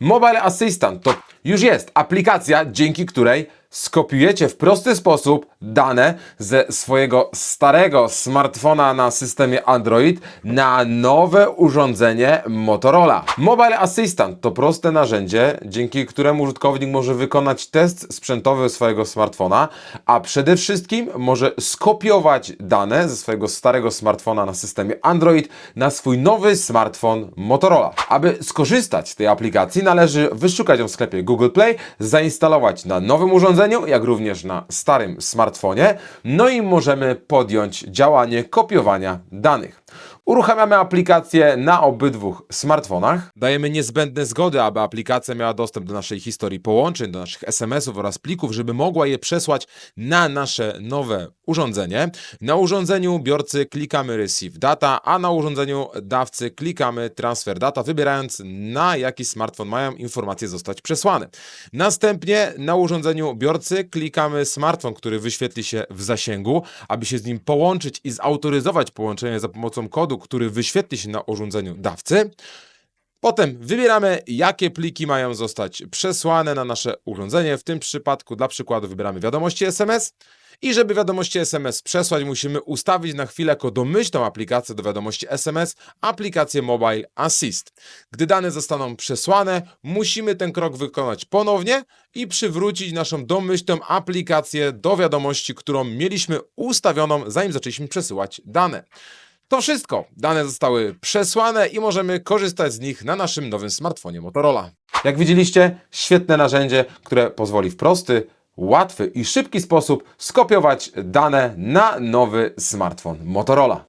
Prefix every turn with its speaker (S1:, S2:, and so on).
S1: Mobile Assistant to już jest aplikacja, dzięki której skopiujecie w prosty sposób dane ze swojego starego smartfona na systemie Android na nowe urządzenie Motorola. Mobile Assistant to proste narzędzie, dzięki któremu użytkownik może wykonać test sprzętowy swojego smartfona, a przede wszystkim może skopiować dane ze swojego starego smartfona na systemie Android na swój nowy smartfon Motorola. Aby skorzystać z tej aplikacji, należy wyszukać ją w sklepie Google Play, zainstalować na nowym urządzeniu, jak również na starym smartfonie, no i możemy podjąć działanie kopiowania danych. Uruchamiamy aplikację na obydwu smartfonach. Dajemy niezbędne zgody, aby aplikacja miała dostęp do naszej historii połączeń, do naszych SMS-ów oraz plików, żeby mogła je przesłać na nasze nowe urządzenie. Na urządzeniu biorcy klikamy Receive Data, a na urządzeniu dawcy klikamy Transfer Data, wybierając na jaki smartfon mają informacje zostać przesłane. Następnie na urządzeniu biorcy klikamy smartfon, który wyświetli się w zasięgu, aby się z nim połączyć i zautoryzować połączenie za pomocą kodu, który wyświetli się na urządzeniu dawcy. Potem wybieramy, jakie pliki mają zostać przesłane na nasze urządzenie. W tym przypadku, dla przykładu, wybieramy wiadomości SMS. I żeby wiadomości SMS przesłać, musimy ustawić na chwilę jako domyślną aplikację do wiadomości SMS aplikację Mobile Assist. Gdy dane zostaną przesłane, musimy ten krok wykonać ponownie i przywrócić naszą domyślną aplikację do wiadomości, którą mieliśmy ustawioną, zanim zaczęliśmy przesyłać dane. To wszystko. Dane zostały przesłane i możemy korzystać z nich na naszym nowym smartfonie Motorola. Jak widzieliście, świetne narzędzie, które pozwoli w prosty, łatwy i szybki sposób skopiować dane na nowy smartfon Motorola.